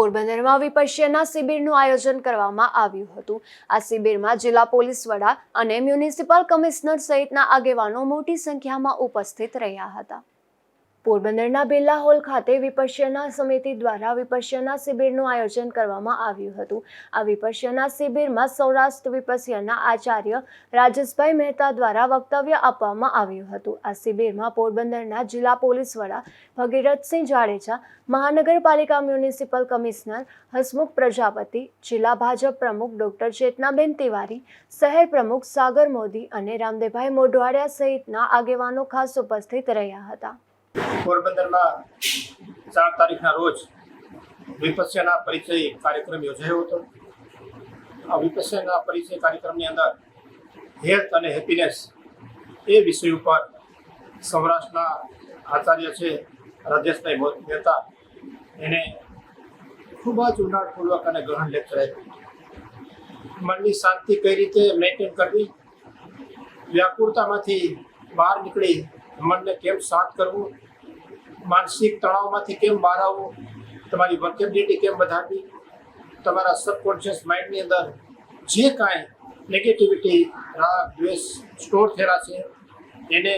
પોરબંદરમાં વિપશ્યના શિબિરનું આયોજન કરવામાં આવ્યું હતું. આ શિબિરમાં જિલ્લા પોલીસ વડા અને મ્યુનિસિપલ કમિશનર સહિતના આગેવાનો મોટી સંખ્યામાં ઉપસ્થિત રહ્યા હતા. પોરબંદરના બિરલા હોલ ખાતે વિપશ્યના સમિતિ દ્વારા વિપશ્યના શિબિરનું આયોજન કરવામાં આવ્યું હતું. આ વિપશ્યના શિબિરમાં સૌરાષ્ટ્ર વિપશ્યના આચાર્ય રાજેશભાઈ મહેતા દ્વારા વક્તવ્ય આપવામાં આવ્યું હતું. આ શિબિરમાં પોરબંદરના જિલ્લા પોલીસ વડા ભગીરથસિંહ જાડેજા, મહાનગરપાલિકા મ્યુનિસિપલ કમિશનર હસમુખ પ્રજાપતિ, જિલ્લા ભાજપ પ્રમુખ ડોક્ટર ચેતનાબેન તિવારી, શહેર પ્રમુખ સાગર મોદી અને રામદેવભાઈ મોઢવાડિયા સહિતના આગેવાનો ખાસ ઉપસ્થિત રહ્યા હતા. પોરબંદરમાં ચાર તારીખના રોજ વિપસ્યના પરિચય કાર્યક્રમ યોજાયો હતો. આ વિપસ્યના પરિચય કાર્યક્રમની અંદર હેલ્થ અને હેપીનેસ એ વિષય ઉપર સૌરાષ્ટ્રના આચાર્ય છે રાજેશભાઈ મહેતા. એને ખૂબ જ ઊંડાણપૂર્વક અને ગહન લેક્ચર આપ્યું. મનની શાંતિ કઈ રીતે મેન્ટેન કરવી? વ્યાકુળતામાંથી બહાર નીકળી મનને કેમ શાંત કરવું? માનસિક તણાવમાંથી કેમ બહાર આવવું? તમારી વર્કેબિલિટી કેમ વધારવી? તમારા સબકોન્શિયસ માઇન્ડની અંદર જે કાંઈ નેગેટિવિટી રાગ, દ્વેષ સ્ટોર થયેલા છે, એને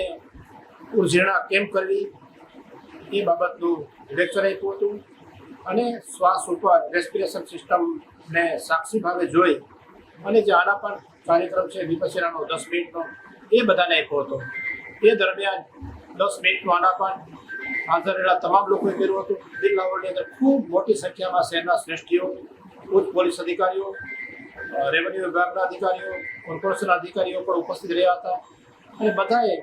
ઉર્જેણા કેમ કરવી? એ બાબતનું લેક્ચર આપ્યું હતું. અને શ્વાસ ઉપર રેસ્પિરેશન સિસ્ટમને સાક્ષી ભાવે જોઈ અને જે આના પર કાર્યક્રમ છે વિપસેનાનો દસ મિનિટનો, એ બધાને આપ્યો હતો. એ દરમિયાન દસ મિનિટનો આના હાજર રહેલા તમામ લોકોએ કર્યું હતું. હોલની અંદર ખૂબ મોટી સંખ્યામાં શહેરના શ્રેષ્ઠીઓ, ઉચ્ચ પોલીસ અધિકારીઓ રેવન્યુ વિભાગના અધિકારીઓ, કોર્પોરેશનના અધિકારીઓ પણ ઉપસ્થિત રહ્યા હતા. અને બધાએ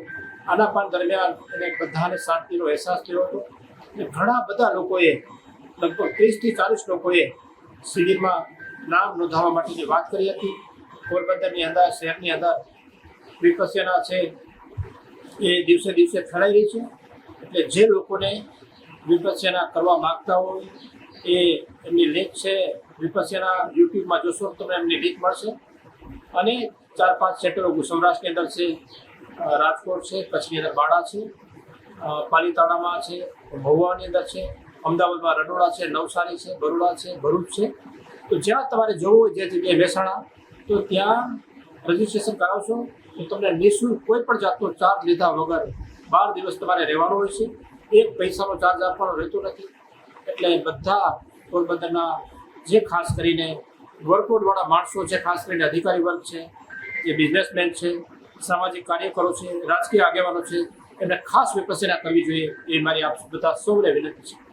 આનાપાન દરમિયાન એને બધાને શાંતિનો અહેસાસ થયો હતો. અને ઘણા બધા લોકોએ, લગભગ ત્રીસથી ચાલીસ લોકોએ શિબિરમાં નામ નોંધાવવા માટેની વાત કરી હતી, પોરબંદરની અંદર, શહેરની અંદર, વિપસ્યના છે, એ દિવસે દિવસે ફેલાઈ રહી છે. એટલે જે લોકોને વિપસ્યના કરવા માગતા હોય, એ એમની લિંક છે. વિપસ્યના યુટ્યુબમાં જોશો તો તમને એમની લિંક મળશે. અને ચાર પાંચ સેન્ટરો સૌરાષ્ટ્રની અંદર છે રાજકોટ છે, કચ્છની અંદર બાળા છે પાલીતાણામાં છે, મહુવાની અંદર છે, અમદાવાદમાં રડોડા છે, નવસારી છે, બરોડા છે, ભરૂચ છે. તો જ્યાં તમારે જવું હોય જે જગ્યાએ મહેસાણા તો ત્યાં રજીસ્ટ્રેશન કરાવશો તો તમને નિઃશુલ્ક કોઈ પણ જાતનો ચાર્જ લીધા વગર બાર દિવસ તમારે રહેવાનો હોય છે. એક પૈસાનો ચાર્જ આપવાનો રહેતો નથી. એટલે બધા પોરબંદરના જે ખાસ કરીને વર્કલોડવાળા માણસો છે, ખાસ કરીને અધિકારી વર્ગ છે, જે બિઝનેસમેન છે, સામાજિક કાર્યકરો છે, રાજકીય આગેવાનો છે, એમને ખાસ વિપસેના કરવી જોઈએ. એ મારી આપ બધા સૌને વિનંતી છે.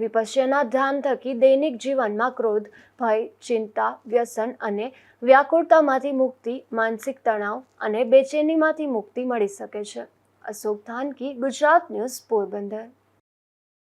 વિપશ્યના ધ્યાન થકી દૈનિક જીવનમાં ક્રોધ, ભય, ચિંતા, વ્યસન અને વ્યાકુળતામાંથી મુક્તિ, માનસિક તણાવ અને બેચેનીમાંથી મુક્તિ મળી શકે છે. અશોક થાનકી ગુજરાત ન્યૂઝ પોરબંદર.